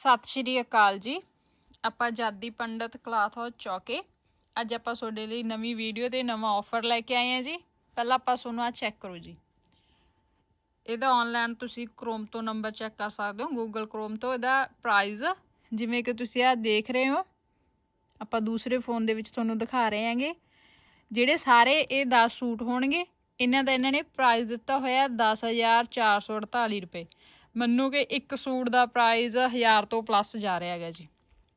ਸਤਿ ਸ਼੍ਰੀ ਅਕਾਲ ਜੀ। ਆਪਾਂ ਜਾਦੀ ਪੰਡਤ ਕਲਾਥ ਹਾਊਸ ਚੌਕੇ। ਅੱਜ ਆਪਾਂ ਤੁਹਾਡੇ ਲਈ ਨਵੀਂ ਵੀਡੀਓ ਤੇ ਨਵਾਂ ਆਫਰ ਲੈ ਕੇ ਆਏ ਹਾਂ ਜੀ। ਪਹਿਲਾਂ ਆਪਾਂ ਤੁਹਾਨੂੰ ਆ ਚੈੱਕ ਕਰੋ ਜੀ। ਇਹਦਾ ਆਨਲਾਈਨ ਤੁਸੀਂ ਕ੍ਰੋਮ ਤੋਂ ਨੰਬਰ ਚੈੱਕ ਕਰ ਸਕਦੇ ਹੋ ਗੂਗਲ ਕ੍ਰੋਮ ਤੋਂ। ਇਹਦਾ ਪ੍ਰਾਈਸ ਜਿਵੇਂ ਕਿ ਤੁਸੀਂ ਆ ਦੇਖ ਰਹੇ ਹੋ, ਆਪਾਂ ਦੂਸਰੇ ਫੋਨ ਦੇ ਵਿੱਚ ਤੁਹਾਨੂੰ ਦਿਖਾ ਰਹੇ ਹਾਂਗੇ। ਜਿਹੜੇ ਸਾਰੇ ਇਹ 10 ਸੂਟ ਹੋਣਗੇ, ਇਹਨਾਂ ਦਾ ਇਹਨਾਂ ਨੇ ਪ੍ਰਾਈਸ ਦਿੱਤਾ ਹੋਇਆ 10448 ਰੁਪਏ। ਮੰਨੋ ਕਿ ਇੱਕ ਸੂਟ ਦਾ ਪ੍ਰਾਈਸ 1000 ਤੋਂ ਪਲੱਸ ਜਾ ਰਿਹਾ ਹੈਗਾ ਜੀ।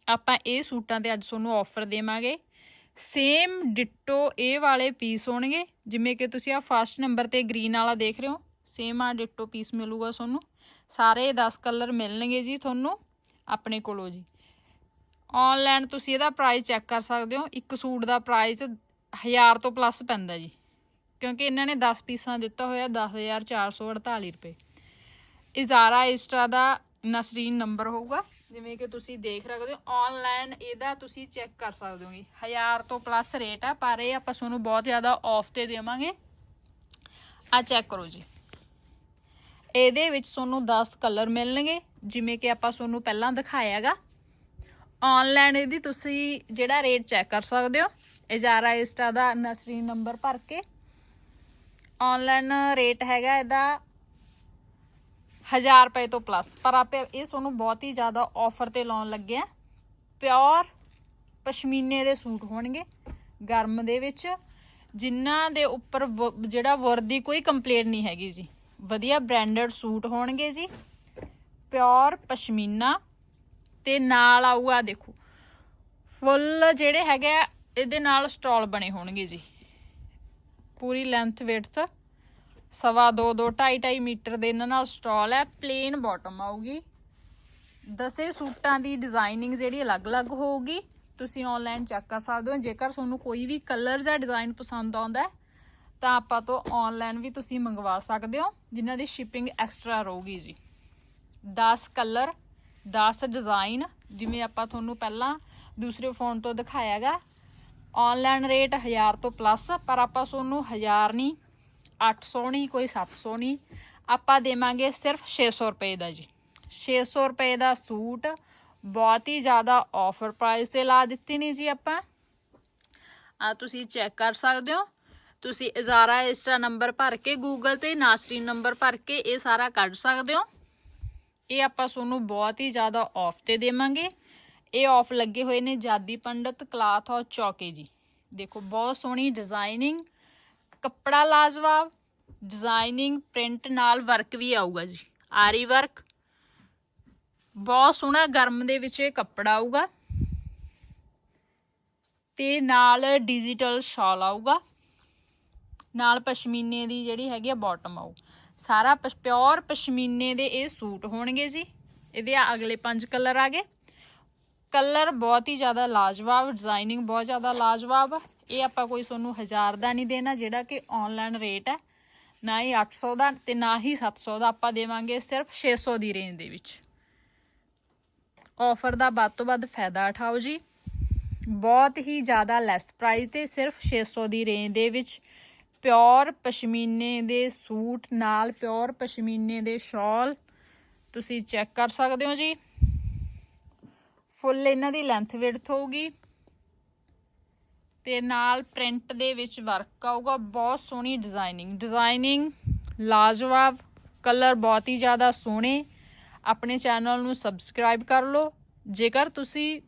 ਆਪਾਂ ਇਹ ਸੂਟਾਂ ਤੇ ਅੱਜ ਤੁਹਾਨੂੰ ਆਫਰ ਦੇਵਾਂਗੇ। ਸੇਮ ਡਿਟੋ ਇਹ ਵਾਲੇ ਪੀਸ ਹੋਣਗੇ, ਜਿਵੇਂ ਕਿ ਤੁਸੀਂ ਆ ਫਸਟ ਨੰਬਰ ਤੇ ਗ੍ਰੀਨ ਵਾਲਾ ਦੇਖ ਰਹੇ ਹੋ। ਸੇਮ ਆ ਡਿਟੋ ਪੀਸ ਮਿਲੂਗਾ ਤੁਹਾਨੂੰ। ਸਾਰੇ 10 ਕਲਰ ਮਿਲਣਗੇ ਜੀ ਤੁਹਾਨੂੰ ਆਪਣੇ ਕੋਲੋਂ ਜੀ। ਆਨਲਾਈਨ ਤੁਸੀਂ ਇਹਦਾ ਪ੍ਰਾਈਸ ਚੈੱਕ ਕਰ ਸਕਦੇ ਹੋ। ਇੱਕ ਸੂਟ ਦਾ ਪ੍ਰਾਈਸ 1000 ਤੋਂ ਪਲੱਸ ਪੈਂਦਾ ਜੀ। ਕਿਉਂਕਿ ਇਹਨਾਂ ਨੇ 10 ਪੀਸਾਂ ਦਿੱਤਾ ਹੋਇਆ 10448 ਰੁਪਏ। ਇਜ਼ਾਰਾ ਇਸਟਰਾ ਦਾ ਨਸਰੀਨ ਨੰਬਰ ਹੋਊਗਾ। ਜਿਵੇਂ ਕਿ ਤੁਸੀਂ ਦੇਖ ਸਕਦੇ ਹੋ ਆਨਲਾਈਨ ਇਹਦਾ ਤੁਸੀਂ ਚੈੱਕ ਕਰ ਸਕਦੇ ਹੋਗੇ 1000 ਤੋਂ ਪਲੱਸ ਰੇਟ ਆ, ਪਰ ਇਹ ਆਪਾਂ ਤੁਹਾਨੂੰ ਬਹੁਤ ਜ਼ਿਆਦਾ ਆਫ ਤੇ ਦੇਵਾਂਗੇ। ਆ ਚੈੱਕ ਕਰੋ ਜੀ। ਇਹਦੇ ਵਿੱਚ ਤੁਹਾਨੂੰ 10 ਕਲਰ ਮਿਲਣਗੇ, ਜਿਵੇਂ ਕਿ ਆਪਾਂ ਤੁਹਾਨੂੰ ਪਹਿਲਾਂ ਦਿਖਾਇਆਗਾ ਆਨਲਾਈਨ ਇਹਦੀ ਤੁਸੀਂ ਜਿਹੜਾ ਰੇਟ ਚੈੱਕ ਕਰ ਸਕਦੇ ਹੋ, ਇਜ਼ਾਰਾ ਇਸਟਾ ਦਾ ਨਸਰੀਨ ਨੰਬਰ ਭਰ ਕੇ। ਆਨਲਾਈਨ ਰੇਟ ਹੈਗਾ ਇਹਦਾ 1000 ਰੁਪਏ ਤੋਂ ਪਲੱਸ ਪਰ ਆਪੇ ਇਹ ਤੁਹਾਨੂੰ ਬਹੁਤ ਹੀ ਜ਼ਿਆਦਾ ਆਫਰ ਤੇ ਲਾਉਣ ਲੱਗੇ ਆ। ਪਿਓਰ ਪਸ਼ਮੀਨੇ ਦੇ ਸੂਟ ਹੋਣਗੇ, ਗਰਮ ਦੇ ਵਿੱਚ। ਜਿਨ੍ਹਾਂ ਦੇ ਉੱਪਰ ਵ- ਜਿਹੜਾ ਵਰਦੀ ਕੋਈ ਕੰਪਲੇਂਟ ਨਹੀਂ ਹੈਗੀ ਜੀ। ਵਧੀਆ ਬ੍ਰਾਂਡਡ ਸੂਟ ਹੋਣਗੇ ਜੀ। ਪਿਓਰ ਪਸ਼ਮੀਨਾ। ਤੇ ਨਾਲ ਆਊਗਾ ਦੇਖੋ ਫੁੱਲ ਜਿਹੜੇ ਹੈਗੇ ਇਹਦੇ ਨਾਲ ਸਟਾਲ ਬਣੇ ਹੋਣਗੇ ਜੀ। ਪੂਰੀ ਲੈਂਥ ਵਿਡਥ ਸਵਾ ਦੋ ਦੋ, ਢਾਈ ਢਾਈ ਮੀਟਰ ਦੇ ਇਹਨਾਂ ਨਾਲ ਸਟਾਲ ਹੈ ਪਲੇਨ ਬਾਟਮ ਆਊਗੀ। ਦਸੇ ਸੂਟਾਂ ਦੀ ਡਿਜ਼ਾਈਨਿੰਗ ਜਿਹੜੀ ਅਲੱਗ-ਅਲੱਗ ਹੋਊਗੀ। ਤੁਸੀਂ ਆਨਲਾਈਨ ਚੈੱਕ ਕਰ ਸਕਦੇ ਹੋ। ਜੇਕਰ ਤੁਹਾਨੂੰ ਕੋਈ ਵੀ ਕਲਰ ਜਾਂ ਡਿਜ਼ਾਈਨ ਪਸੰਦ ਆਉਂਦਾ ਤਾਂ ਆਪਾਂ ਤੋਂ ਆਨਲਾਈਨ ਵੀ ਤੁਸੀਂ ਮੰਗਵਾ ਸਕਦੇ ਹੋ, ਜਿਨ੍ਹਾਂ ਦੀ ਸ਼ਿਪਿੰਗ ਐਕਸਟਰਾ ਰਹੂਗੀ ਜੀ। 10 ਕਲਰ 10 ਡਿਜ਼ਾਈਨ ਜਿਵੇਂ ਆਪਾਂ ਤੁਹਾਨੂੰ ਪਹਿਲਾਂ ਦੂਸਰੇ ਫੋਨ ਤੋਂ ਦਿਖਾਇਆਗਾ ਆਨਲਾਈਨ ਰੇਟ 1000 ਤੋਂ ਪਲੱਸ ਪਰ ਆਪਾਂ ਤੁਹਾਨੂੰ 1000 ਨਹੀਂ 800 ਨਹੀਂ, ਕੋਈ 700 ਨਹੀਂ। ਆਪਾਂ ਦੇਵਾਂਗੇ ਸਿਰਫ 600 ਰੁਪਏ ਦਾ ਜੀ। 600 ਰੁਪਏ ਦਾ ਸੂਟ ਬਹੁਤ ਹੀ ਜ਼ਿਆਦਾ ਆਫਰ ਪ੍ਰਾਈਸ ਤੇ ਲਾ ਦਿੱਤੀ ਨਹੀਂ ਜੀ ਆਪਾਂ। ਆ ਤੁਸੀਂ ਚੈੱਕ ਕਰ ਸਕਦੇ ਹੋ। ਤੁਸੀਂ ਇਜ਼ਾਰਾ ਇਸਟਾ ਨੰਬਰ ਭਰ ਕੇ ਗੂਗਲ ਤੇ ਨਾਸਰੀਨ ਨੰਬਰ ਭਰ ਕੇ ਇਹ ਸਾਰਾ ਕੱਢ ਸਕਦੇ ਹੋ। ਇਹ ਆਪਾਂ ਤੁਹਾਨੂੰ ਬਹੁਤ ਹੀ ਜ਼ਿਆਦਾ ਆਫ ਤੇ ਦੇਵਾਂਗੇ। ਇਹ ਆਫ ਲੱਗੇ ਹੋਏ ਨੇ ਜਾਦੀ ਪੰਡਤ ਕਲਾਥ ਔਰ ਚੌਕੇ ਜੀ। ਦੇਖੋ, ਬਹੁਤ ਸੋਹਣੀ ਡਿਜ਼ਾਈਨਿੰਗ ਕੱਪੜਾ ਲਾਜਵਾਬ ਡਿਜ਼ਾਈਨਿੰਗ ਪ੍ਰਿੰਟ ਨਾਲ ਵਰਕ ਵੀ ਆਊਗਾ ਜੀ। ਆਰੀ ਵਰਕ ਬਹੁਤ ਸੋਹਣਾ ਗਰਮ ਦੇ ਵਿੱਚ ਇਹ ਕੱਪੜਾ ਆਊਗਾ। ਤੇ ਨਾਲ ਡਿਜੀਟਲ ਸ਼ਾਲ ਆਊਗਾ। ਨਾਲ ਪਸ਼ਮੀਨੇ ਦੀ ਜਿਹੜੀ ਹੈਗੀ ਆ ਬਾਟਮ ਆਊ। ਸਾਰਾ ਪਿਓਰ ਪਸ਼ਮੀਨੇ ਦੇ ਇਹ ਸੂਟ ਹੋਣਗੇ ਜੀ। ਇਹਦੇ ਆ ਅਗਲੇ ਪੰਜ ਕਲਰ ਆ ਗਏ। ਕਲਰ ਬਹੁਤ ਹੀ ਜ਼ਿਆਦਾ ਲਾਜਵਾਬ ਡਿਜ਼ਾਈਨਿੰਗ ਬਹੁਤ ਜ਼ਿਆਦਾ ਲਾਜਵਾਬ। ਇਹ ਆਪਾਂ ਕੋਈ ਤੁਹਾਨੂੰ ਹਜ਼ਾਰ ਦਾ ਨਹੀਂ ਦੇਣਾ, ਜਿਹੜਾ ਕਿ ਆਨਲਾਈਨ ਰੇਟ ਹੈ। ਨਾ ਹੀ 800 ਦਾ ਤੇ ਨਾ ਹੀ 700 ਦਾ ਆਪਾਂ ਦੇਵਾਂਗੇ ਸਿਰਫ 600 ਦੀ ਰੇਂਜ ਦੇ ਵਿੱਚ। ਆਫਰ ਦਾ ਵੱਧ ਤੋਂ ਵੱਧ ਫਾਇਦਾ ਉਠਾਓ ਜੀ। ਬਹੁਤ ਹੀ ਜ਼ਿਆਦਾ ਲੈਸ ਪ੍ਰਾਈਸ ਤੇ ਸਿਰਫ 600 ਦੀ ਰੇਂਜ ਦੇ ਵਿੱਚ ਪਿਓਰ ਪਸ਼ਮੀਨੇ ਦੇ ਸੂਟ, ਨਾਲ ਪਿਓਰ ਪਸ਼ਮੀਨੇ ਦੇ ਸ਼ਾਲ ਤੁਸੀਂ ਚੈੱਕ ਕਰ ਸਕਦੇ ਹੋ ਜੀ। ਫੁੱਲ ਇਹਨਾਂ ਦੀ ਲੈਂਥ ਵਿਡਥ ਹੋਊਗੀ। ਤੇ ਨਾਲ ਪ੍ਰਿੰਟ ਦੇ ਵਿੱਚ ਵਰਕ ਆਊਗਾ। ਬਹੁਤ ਸੋਹਣੀ ਡਿਜ਼ਾਈਨਿੰਗ ਡਿਜ਼ਾਈਨਿੰਗ ਲਾਜਵਾਬ ਕਲਰ ਬਹੁਤ ਹੀ ਜ਼ਿਆਦਾ ਸੋਹਣੇ। ਆਪਣੇ ਚੈਨਲ ਨੂੰ ਸਬਸਕ੍ਰਾਈਬ ਕਰ ਲਓ। ਜੇਕਰ ਤੁਸੀਂ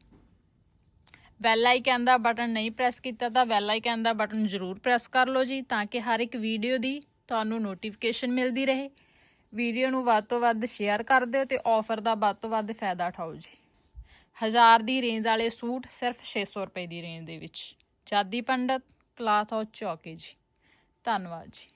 ਬੈਲ ਆਈਕਨ ਦਾ ਬਟਨ ਨਹੀਂ ਪ੍ਰੈਸ ਕੀਤਾ, ਤਾਂ ਬੈਲ ਆਈਕਨ ਦਾ ਬਟਨ ਜ਼ਰੂਰ ਪ੍ਰੈਸ ਕਰ ਲਓ ਜੀ, ਤਾਂ ਕਿ ਹਰ ਇੱਕ ਵੀਡੀਓ ਦੀ ਤੁਹਾਨੂੰ ਨੋਟੀਫਿਕੇਸ਼ਨ ਮਿਲਦੀ ਰਹੇ। ਵੀਡੀਓ ਨੂੰ ਵੱਧ ਤੋਂ ਵੱਧ ਸ਼ੇਅਰ ਕਰ ਦਿਓ ਤੇ ਆਫਰ ਦਾ ਵੱਧ ਤੋਂ ਵੱਧ ਫਾਇਦਾ ਉਠਾਓ ਜੀ। ਹਜ਼ਾਰ ਦੀ ਰੇਂਜ ਵਾਲੇ ਸੂਟ ਸਿਰਫ 600 ਰੁਪਏ ਦੀ ਰੇਂਜ ਦੇ ਵਿੱਚ। ਜਾਦੀ ਪੰਡਤ ਕਲਾਥ ਹਾਊਸ ਚੌਕੇ ਜੀ। ਧੰਨਵਾਦ ਜੀ।